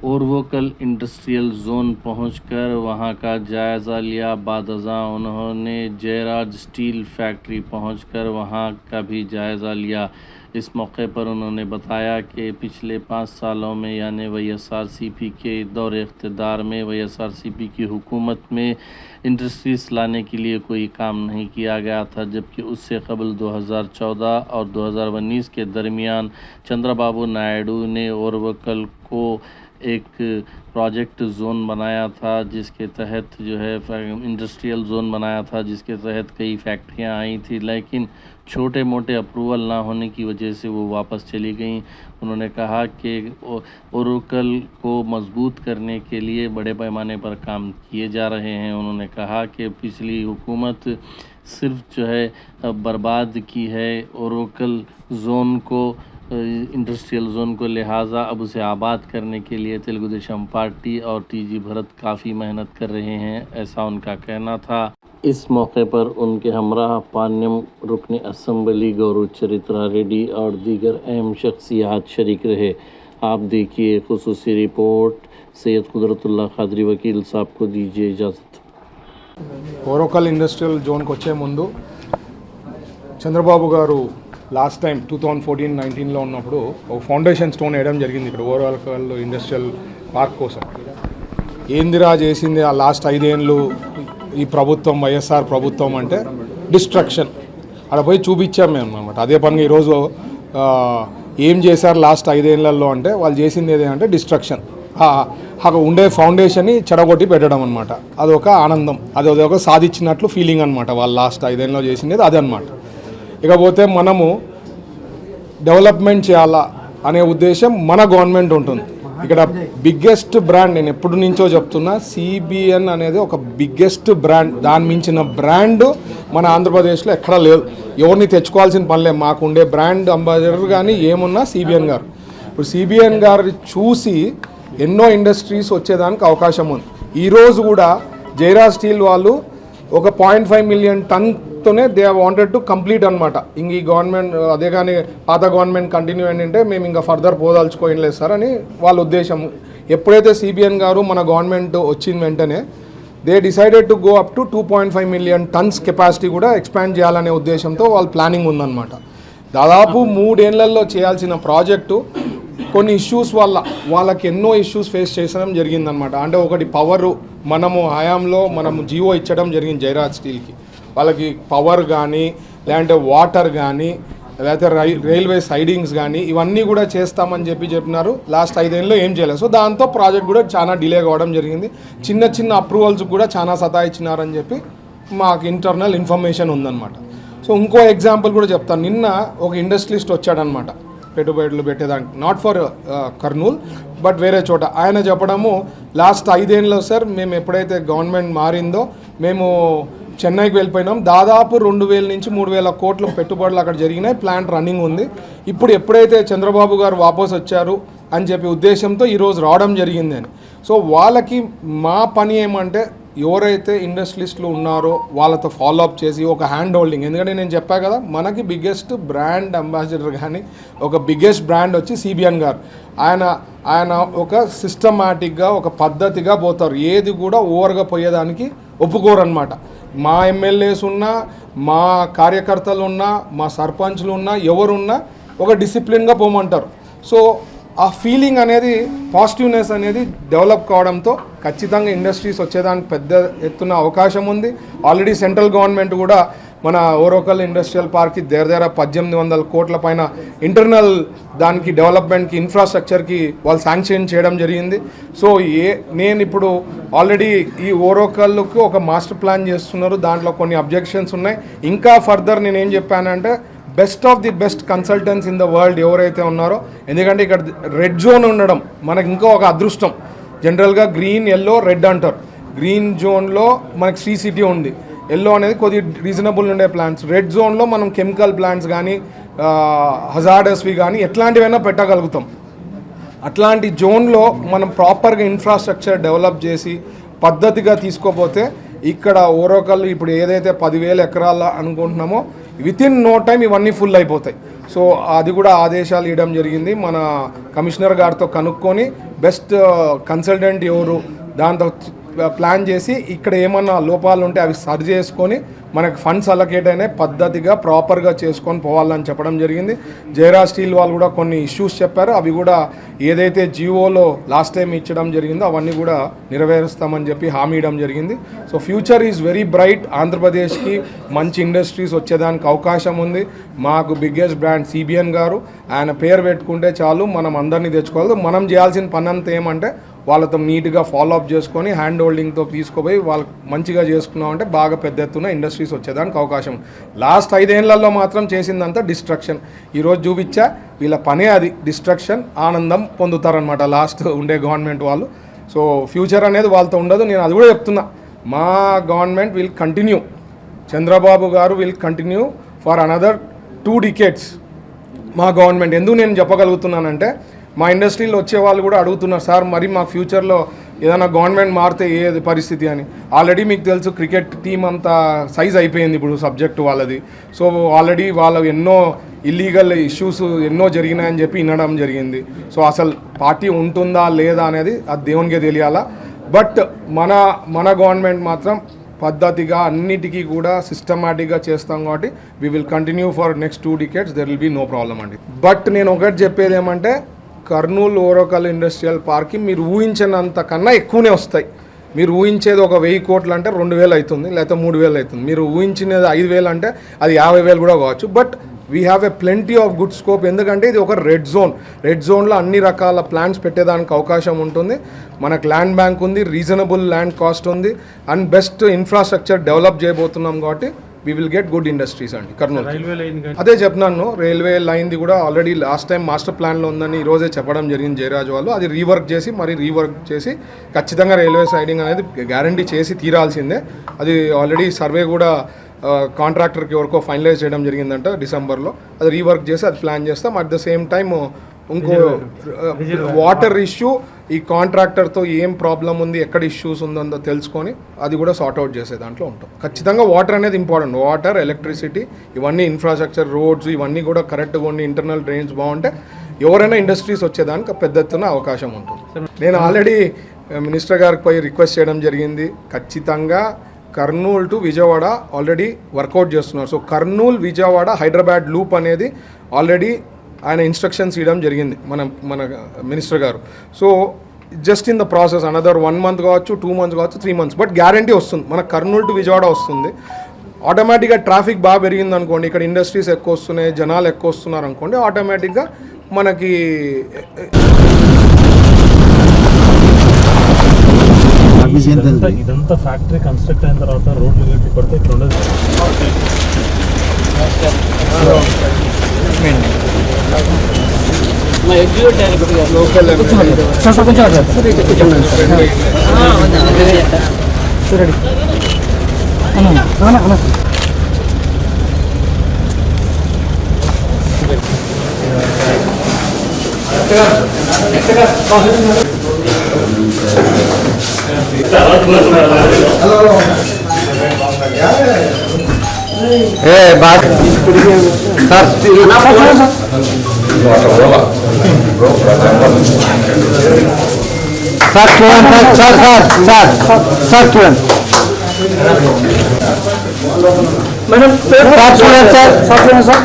اور وہ کل انڈسٹریل زون پہنچ کر وہاں کا جائزہ لیا۔ بعد ازاں انہوں نے جے راج اسٹیل فیکٹری پہنچ کر وہاں کا بھی جائزہ لیا۔ اس موقع پر انہوں نے بتایا کہ پچھلے پانچ سالوں میں یعنی وی ایس آر سی پی کے دور اقتدار میں وی ایس آر سی پی کی حکومت میں انڈسٹریز لانے کے لیے کوئی کام نہیں کیا گیا تھا، جبکہ اس سے قبل دو ہزار چودہ اور دو ہزار انیس کے درمیان چندرا بابو نائیڈو نے اوروکل کو ایک پروجیکٹ زون بنایا تھا، جس کے تحت جو ہے انڈسٹریل زون بنایا تھا، جس کے تحت کئی فیکٹریاں آئی تھیں، لیکن چھوٹے موٹے اپروول نہ ہونے کی وجہ سے وہ واپس چلی گئیں۔ انہوں نے کہا کہ اوروکل کو مضبوط کرنے کے لیے بڑے پیمانے پر کام کیے جا رہے ہیں۔ انہوں نے کہا کہ پچھلی حکومت صرف جو ہے برباد کی ہے اوروکل زون کو انڈسٹریل زون کو لہٰذا اب اسے آباد کرنے کے لیے تلگو دیشم پارٹی اور ٹی جی بھرت کافی محنت کر رہے ہیں، ایسا ان کا کہنا تھا۔ اس موقع پر ان کے ہمراہ پانیم رکن اسمبلی گورو چرترا ریڈی اور دیگر اہم شخصیات شریک رہے۔ آپ دیکھیے خصوصی رپورٹ، سید قدرت اللہ خادری وکیل صاحب کو دیجیے اجازت۔ انڈسٹریل industrial జోన్కి مندو چندر بابو گارو last time two thousand fourteen నైన్టీన్లో ఉన్నప్పుడు ఒక ఫౌండేషన్ స్టోన్ వేయడం జరిగింది ఇక్కడ ఓవరాల్ ఇండస్ట్రియల్ పార్క్ కోసం. ఏందిరా చేసింది ఆ లాస్ట్ ఐదేళ్ళు ఈ ప్రభుత్వం వైఎస్ఆర్ ప్రభుత్వం అంటే డిస్ట్రక్షన్. అక్కడ పోయి చూపించాం మేము అనమాట అదే పనిగా ఈరోజు ఏం చేశారు లాస్ట్ ఐదేళ్ళలో అంటే వాళ్ళు చేసింది ఏదంటే డిస్ట్రక్షన్. అక్కడ ఉండే ఫౌండేషన్ని చెడగొట్టి పెట్టడం అనమాట అదొక ఆనందం. అది ఒక సాధించినట్లు ఫీలింగ్ అనమాట వాళ్ళు లాస్ట్ ఐదేళ్ళలో చేసింది. అది అనమాట ఇకపోతే మనము డెవలప్మెంట్ చేయాలా అనే ఉద్దేశం మన గవర్నమెంట్ ఉంటుంది. ఇక్కడ బిగ్గెస్ట్ బ్రాండ్ నేను ఎప్పటి నుంచో చెప్తున్నా సిబిఎన్ అనేది ఒక బిగ్గెస్ట్ బ్రాండ్. దాని మించిన బ్రాండ్ మన ఆంధ్రప్రదేశ్లో ఎక్కడా లేదు. ఎవరిని తెచ్చుకోవాల్సిన పనిలే మాకు ఉండే బ్రాండ్ అంబాసిడర్ కానీ ఏమున్నా సిబిఎన్ గారు. ఇప్పుడు సిబిఎన్ గారు చూసి ఎన్నో ఇండస్ట్రీస్ వచ్చేదానికి అవకాశం ఉంది. ఈరోజు కూడా జైరా స్టీల్ వాళ్ళు ఒక పాయింట్ ఫైవ్ మిలియన్ టన్ టన్తోనే దే వాంటెడ్ టు కంప్లీట్ అనమాట ఇంక ఈ గవర్నమెంట్ అదే కానీ పాత గవర్నమెంట్ కంటిన్యూ ఏంటంటే మేము ఇంకా ఫర్దర్ పోదాల్చుకోవడం లేదు సార్ అని వాళ్ళ ఉద్దేశం. ఎప్పుడైతే సిబిఎన్ గారు మన గవర్నమెంట్ వచ్చిన వెంటనే they decided to go up to two point five million tons capacity కూడా ఎక్స్పాండ్ చేయాలనే ఉద్దేశంతో వాళ్ళ ప్లానింగ్ ఉందన్నమాట. దాదాపు మూడేళ్ళలో చేయాల్సిన ప్రాజెక్టు కొన్ని ఇష్యూస్ వల్ల వాళ్ళకి ఎన్నో ఇష్యూస్ ఫేస్ చేసడం జరిగిందనమాట అంటే ఒకటి పవరు మనము హయాంలో మనము జియో ఇచ్చడం జరిగింది జైరాజ్ స్టీల్కి. వాళ్ళకి పవర్ కానీ లేదంటే వాటర్ కానీ లేకపోతే రై రైల్వే సైడింగ్స్ కానీ ఇవన్నీ కూడా చేస్తామని చెప్పి చెప్పినారు. లాస్ట్ ఐదేళ్ళలో ఏం చేయలేదు. సో దాంతో ప్రాజెక్ట్ కూడా చాలా డిలే కావడం జరిగింది. చిన్న చిన్న అప్రూవల్స్ కూడా చాలా సతాయిచ్చినారని చెప్పి మాకు ఇంటర్నల్ ఇన్ఫర్మేషన్ ఉందన్నమాట. సో ఇంకో ఎగ్జాంపుల్ కూడా చెప్తాను నిన్న ఒక ఇండస్ట్రియలిస్ట్ వచ్చాడనమాట పెట్టుబడులు పెట్టేదానికి. నాట్ ఫర్ కర్నూల్ బట్ వేరే చోట. ఆయన చెప్పడము లాస్ట్ ఐదేళ్ళలో సార్ మేము ఎప్పుడైతే గవర్నమెంట్ మారిందో మేము చెన్నైకి వెళ్ళిపోయినాం. దాదాపు రెండు వేల నుంచి మూడు వేల కోట్ల పెట్టుబడులు అక్కడ జరిగినాయి. ప్లాంట్ రన్నింగ్ ఉంది. ఇప్పుడు ఎప్పుడైతే చంద్రబాబు గారు వాపస్ వచ్చారు అని చెప్పి ఉద్దేశంతో ఈరోజు రావడం జరిగింది అని. సో వాళ్ళకి మా పని ఏమంటే ఎవరైతే ఇండస్ట్రియలిస్టులు ఉన్నారో వాళ్ళతో ఫాలోఅప్ చేసి ఒక హ్యాండ్ హోల్డింగ్ ఎందుకంటే నేను చెప్పా కదా మనకి బిగ్గెస్ట్ బ్రాండ్ అంబాసిడర్ కానీ ఒక బిగ్గెస్ట్ బ్రాండ్ వచ్చి సిబిఎన్ గారు. ఆయన ఆయన ఒక సిస్టమాటిక్గా ఒక పద్ధతిగా పోతారు. ఏది కూడా ఓవర్గా పోయేదానికి ఒప్పుకోరనమాట మా ఎమ్మెల్యేస్ ఉన్నా మా కార్యకర్తలు ఉన్నా మా సర్పంచ్లు ఉన్నా ఎవరున్నా ఒక డిసిప్లిన్గా పోమంటారు. సో ఆ ఫీలింగ్ అనేది పాజిటివ్నెస్ అనేది డెవలప్ కావడంతో ఖచ్చితంగా ఇండస్ట్రీస్ వచ్చేదానికి పెద్ద ఎత్తున అవకాశం ఉంది. ఆల్రెడీ సెంట్రల్ గవర్నమెంట్ కూడా మన ఓరోకల్ ఇండస్ట్రియల్ పార్క్కి దగ్గర దగ్గర పద్దెనిమిది వందల కోట్ల పైన ఇంటర్నల్ దానికి డెవలప్మెంట్కి ఇన్ఫ్రాస్ట్రక్చర్కి వాళ్ళు శాంక్షన్ చేయడం జరిగింది. సో ఏ నేను ఇప్పుడు ఆల్రెడీ ఈ ఓరోకల్కు ఒక మాస్టర్ ప్లాన్ చేస్తున్నారు. దాంట్లో కొన్ని అబ్జెక్షన్స్ ఉన్నాయి. ఇంకా ఫర్దర్ నేను ఏం చెప్పానంటే best of the best consultants in the world ఎవరైతే ఉన్నారో ఎందుకంటే ఇక్కడ రెడ్ జోన్ ఉండడం మనకి ఇంకా ఒక అదృష్టం. జనరల్గా గ్రీన్ ఎల్లో రెడ్ అంటారు. గ్రీన్ జోన్లో మనకి శ్రీ సిటీ ఉంది. ఎల్లో అనేది కొద్ది రీజనబుల్ ఉండే ప్లాంట్స్ రెడ్ జోన్లో మనం కెమికల్ ప్లాంట్స్ కానీ హజార్డస్వి కానీ ఎట్లాంటివైనా పెట్టగలుగుతాం. అట్లాంటి జోన్లో మనం ప్రాపర్గా ఇన్ఫ్రాస్ట్రక్చర్ డెవలప్ చేసి పద్ధతిగా తీసుకోపోతే ఇక్కడ ఓరోకల్ ఇప్పుడు ఏదైతే పదివేల ఎకరాల అనుకుంటున్నామో విత్ ఇన్ నో టైం ఇవన్నీ ఫుల్ అయిపోతాయి. సో అది కూడా ఆదేశాలు ఇవ్వడం జరిగింది. మన కమిషనర్ గారితో కనుక్కొని బెస్ట్ కన్సల్టెంట్ ఎవరు దాంతో ప్లాన్ చేసి ఇక్కడ ఏమన్నా లోపాలు ఉంటే అవి సరి చేసుకొని మనకు ఫండ్స్ అలకేట్ అయినాయి పద్ధతిగా ప్రాపర్గా చేసుకొని పోవాలని చెప్పడం జరిగింది. జయరా స్టీల్ వాళ్ళు కూడా కొన్ని ఇష్యూస్ చెప్పారు. అవి కూడా ఏదైతే జియోలో లాస్ట్ టైం ఇచ్చడం జరిగిందో అవన్నీ కూడా నెరవేరుస్తామని చెప్పి హామీ ఇవ్వడం జరిగింది. So future is very bright ఆంధ్రప్రదేశ్కి మంచి ఇండస్ట్రీస్ వచ్చేదానికి అవకాశం ఉంది. మాకు బిగ్గెస్ట్ బ్రాండ్ సిబిఎన్ గారు. ఆయన పేరు పెట్టుకుంటే చాలు మనం అందరినీ తెచ్చుకోవాలి. మనం చేయాల్సిన పని అంతా ఏమంటే వాళ్ళతో నీట్గా ఫాలో అప్ చేసుకొని హ్యాండ్ హోల్డింగ్తో తీసుకుపోయి వాళ్ళకి మంచిగా చేసుకున్నామంటే బాగా పెద్ద ఎత్తున ఇండస్ట్రీస్ వచ్చేదానికి అవకాశం. లాస్ట్ ఐదేళ్ళలో మాత్రం చేసిందంతా డిస్ట్రక్షన్ ఈరోజు చూపించా వీళ్ళ పనే అది. డిస్ట్రక్షన్ ఆనందం పొందుతారనమాట లాస్ట్ ఉండే గవర్నమెంట్ వాళ్ళు. సో ఫ్యూచర్ అనేది వాళ్ళతో ఉండదు. నేను అది కూడా చెప్తున్నా. మా గవర్నమెంట్ విల్ కంటిన్యూ చంద్రబాబు గారు will continue for another two decades మా గవర్నమెంట్ ఎందుకు నేను చెప్పగలుగుతున్నానంటే మా ఇండస్ట్రీలో వచ్చే వాళ్ళు కూడా అడుగుతున్నారు సార్ మరి మా ఫ్యూచర్లో ఏదైనా గవర్నమెంట్ మారితే ఏది పరిస్థితి అని. ఆల్రెడీ మీకు తెలుసు క్రికెట్ టీం అంతా సైజ్ అయిపోయింది ఇప్పుడు సబ్జెక్ట్ వాళ్ళది. సో ఆల్రెడీ వాళ్ళ ఎన్నో ఇల్లీగల్ ఇష్యూస్ ఎన్నో జరిగినాయని చెప్పి వినడం జరిగింది. సో అసలు పార్టీ ఉంటుందా లేదా అనేది అది దేవునికే తెలియాలా? బట్ మన మన గవర్నమెంట్ మాత్రం పద్ధతిగా అన్నిటికీ కూడా సిస్టమాటిక్గా చేస్తాం కాబట్టి we will continue for next two decades there will be no problem అండి. బట్ నేను ఒకటి చెప్పేది ఏమంటే కర్నూలు ఓరోకల్ ఇండస్ట్రియల్ పార్క్కి మీరు ఊహించినంత కన్నా ఎక్కువనే వస్తాయి. మీరు ఊహించేది ఒక వెయ్యి కోట్లు అంటే రెండు వేలు అవుతుంది లేకపోతే మూడు వేలు అవుతుంది. మీరు ఊహించినది ఐదు వేలు అంటే అది యాభై వేలు కూడా కావచ్చు. But we have a plenty of good scope ఎందుకంటే ఇది ఒక రెడ్ జోన్ రెడ్ జోన్లో అన్ని రకాల ప్లాన్స్ పెట్టేదానికి అవకాశం ఉంటుంది. మనకు ల్యాండ్ బ్యాంక్ ఉంది రీజనబుల్ ల్యాండ్ కాస్ట్ ఉంది. అండ్ బెస్ట్ ఇన్ఫ్రాస్ట్రక్చర్ డెవలప్ చేయబోతున్నాం కాబట్టి we will get good industries అండి కర్నూలు రైల్వే లైన్ కానీ. అదే చెప్తున్నాను రైల్వే లైన్ది కూడా ఆల్రెడీ లాస్ట్ టైం మాస్టర్ ప్లాన్లో ఉందని ఈరోజే చెప్పడం జరిగింది జయరాజు వాళ్ళు. అది రీవర్క్ చేసి మరి రీవర్క్ చేసి ఖచ్చితంగా రైల్వే సైడింగ్ అనేది గ్యారంటీ చేసి తీరాల్సిందే. అది ఆల్రెడీ సర్వే కూడా కాంట్రాక్టర్కి ఎవరికో ఫైనలైజ్ చేయడం జరిగిందంట డిసెంబర్లో అది రీవర్క్ చేసి అది ప్లాన్ చేస్తాం. అట్ ద సేమ్ టైం ఇంకో వాటర్ ఇష్యూ ఈ కాంట్రాక్టర్తో ఏం ప్రాబ్లం ఉంది ఎక్కడ ఇష్యూస్ ఉందో తెలుసుకొని అది కూడా సార్ట్ అవుట్ చేసే దాంట్లో ఉంటాం. ఖచ్చితంగా వాటర్ అనేది ఇంపార్టెంట్ వాటర్ ఎలక్ట్రిసిటీ ఇవన్నీ ఇన్ఫ్రాస్ట్రక్చర్ రోడ్స్ ఇవన్నీ కూడా కరెక్ట్గా ఉండి ఇంటర్నల్ డ్రైన్స్ బాగుంటే ఎవరైనా ఇండస్ట్రీస్ వచ్చేదానికి పెద్ద ఎత్తున అవకాశం ఉంటుంది. నేను ఆల్రెడీ మినిస్టర్ గారికి పోయి రిక్వెస్ట్ చేయడం జరిగింది. ఖచ్చితంగా Kurnool to Vijayawada already work out చేస్తున్నారు. సో కర్నూలు విజయవాడ హైదరాబాద్ లూప్ అనేది ఆల్రెడీ ఆయన ఇన్స్ట్రక్షన్స్ ఇవ్వడం జరిగింది మన మన మినిస్టర్ గారు. So just in the process another one month కావచ్చు టూ మంత్స్ కావచ్చు త్రీ మంత్స్ బట్ గ్యారంటీ వస్తుంది. మన కర్నూలు టు విజయవాడ వస్తుంది. ఆటోమేటిక్గా ట్రాఫిక్ బాగా పెరిగింది అనుకోండి ఇక్కడ ఇండస్ట్రీస్ ఎక్కువ వస్తున్నాయి జనాలు ఎక్కువ వస్తున్నారు అనుకోండి ఆటోమేటిక్గా మనకి ఇదంతా ఫ్యాక్టరీ కన్స్ట్రక్ట్ అయిన తర్వాత రోడ్లు పడితే ఇక్కడ ఉండదు లోకల్ సార్ చూడండి sir sir sir sir sir చూడండి మేడం సార్ చూడండి సార్ సార్ చూడండి సార్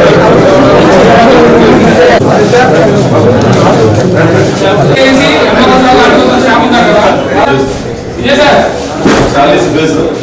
Elizabeth.